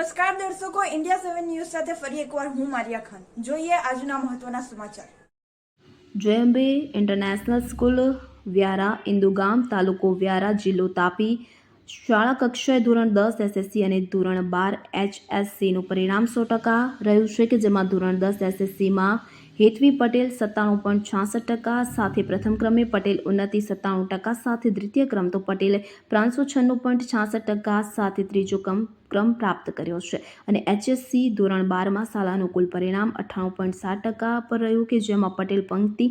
નમસ્કાર દર્શકો India seven news સાથે ફરી એકવાર હું મારિયા ખાન. જોઈએ આજના મહત્વના સમાચાર. જોયંબે ઇન્ટરનેશનલ સ્કૂલ વ્યારા, ઇન્દુગામ તાલુકો વ્યારા જિલ્લો તાપી શાળા કક્ષાએ ધોરણ દસ એસએસસી અને ધોરણ બાર એચએસસીનું પરિણામ સો ટકા રહ્યું છે કે જેમાં ધોરણ દસ એસએસસીમાં હેતવી પટેલ સત્તાણું પોઈન્ટ છાસઠ ટકા, સાથે પ્રથમ ક્રમે પટેલ ઉન્નતિ સત્તાણું ટકા, સાથે દ્વિતીય ક્રમ તો પટેલ ત્રણસો છન્નું પોઈન્ટ છાસઠ ટકા, સાથે ત્રીજો ક્રમ ક્રમ પ્રાપ્ત કર્યો છે. અને એચએસસી ધોરણ બારમાં શાળાનું કુલ પરિણામ અઠ્ઠાણું પોઈન્ટ સાત ટકા પર રહ્યું કે જેમાં પટેલ પંક્તિ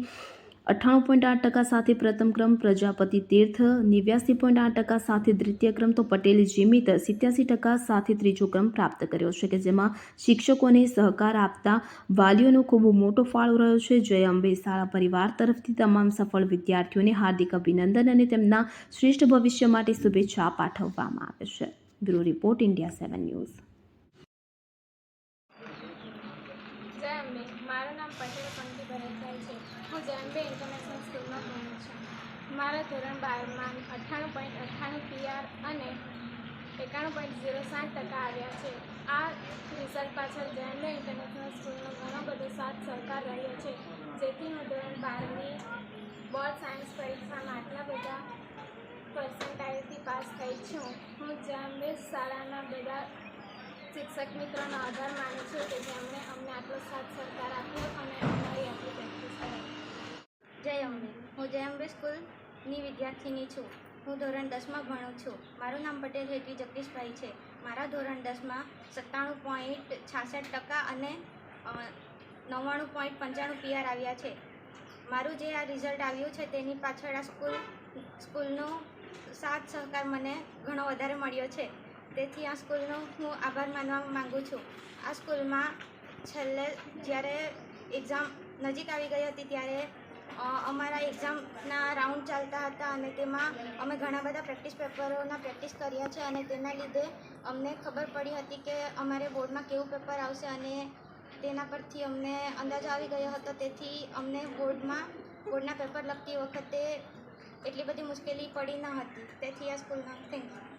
અઠ્ઠાણું પોઈન્ટ આઠ ટકા સાથે પ્રથમ ક્રમ પ્રજાપતિ તીર્થ, નેવ્યાસી પોઈન્ટ આઠ ટકા સાથે દ્વિતીય ક્રમ તો પટેલ જીમિત, સિત્યાસી ટકા સાથે ત્રીજો ક્રમ પ્રાપ્ત કર્યો છે કે જેમાં શિક્ષકોને સહકાર આપતા વાલીઓનો ખૂબ મોટો ફાળો રહ્યો છે. જય અંબે શાળા પરિવાર તરફથી તમામ સફળ વિદ્યાર્થીઓને હાર્દિક અભિનંદન અને તેમના શ્રેષ્ઠ ભવિષ્ય માટે શુભેચ્છા પાઠવવામાં આવે છે. Bureau report, India seven news. Ambe મારું નામ પટેલ પંક્તિ ભરતભાઈ છે. હું જયંબે ઇન્ટરનેશનલ સ્કૂલમાં ભણું છું. મારા ધોરણ બારમાં અઠ્ઠાણું પોઈન્ટ અઠ્ઠાણું પીઆર અને એકાણું પોઈન્ટ ઝીરો સાત ટકા આવ્યા છે. આ રિઝલ્ટ પાછળ જયંબે ઇન્ટરનેશનલ સ્કૂલનો ઘણો બધો સાથ સહકાર રહ્યો છે. જેથી હું ધોરણ બારની બોર્ડ સાયન્સ પરીક્ષામાં આટલા બધા પર્સન્ટાઇલથી પાસ થઈ છું. હું જયંબે શાળાના બધા શિક્ષક મિત્રોનો આભાર માનું છું. આટલો સાથ સહકાર આપ્યો જય અંબે. હું જય અંબે સ્કૂલની વિદ્યાર્થીની છું. હું ધોરણ દસમાં ભણું છું. મારું નામ પટેલ હેતવી જગદીશભાઈ છે. મારા ધોરણ દસમાં સત્તાણું પોઈન્ટ છાસઠ ટકા અને નવ્વાણું પોઈન્ટ પંચાણું પીઆર આવ્યા છે. મારું જે આ રિઝલ્ટ આવ્યું છે તેની પાછળ આ સ્કૂલ, સ્કૂલનો સાથ સહકાર મને ઘણો વધારે મળ્યો છે. તેથી આ સ્કૂલનો હું આભાર માનવા માગું છું. આ સ્કૂલમાં છેલ્લે જ્યારે એક્ઝામ નજીક આવી ગઈ હતી ત્યારે અમારા એક્ઝામના રાઉન્ડ ચાલતા હતા અને તેમાં અમે ઘણા બધા પ્રેક્ટિસ પેપરોના પ્રેક્ટિસ કર્યા છે અને તેના લીધે અમને ખબર પડી હતી કે અમારે બોર્ડમાં કેવું પેપર આવશે અને તેના પરથી અમને અંદાજો આવી ગયો હતો. તેથી અમને બોર્ડમાં બોર્ડના પેપર લખતી વખતે એટલી બધી મુશ્કેલી પડી ન હતી. તેથી આ સ્કૂલમાં થેન્ક યુ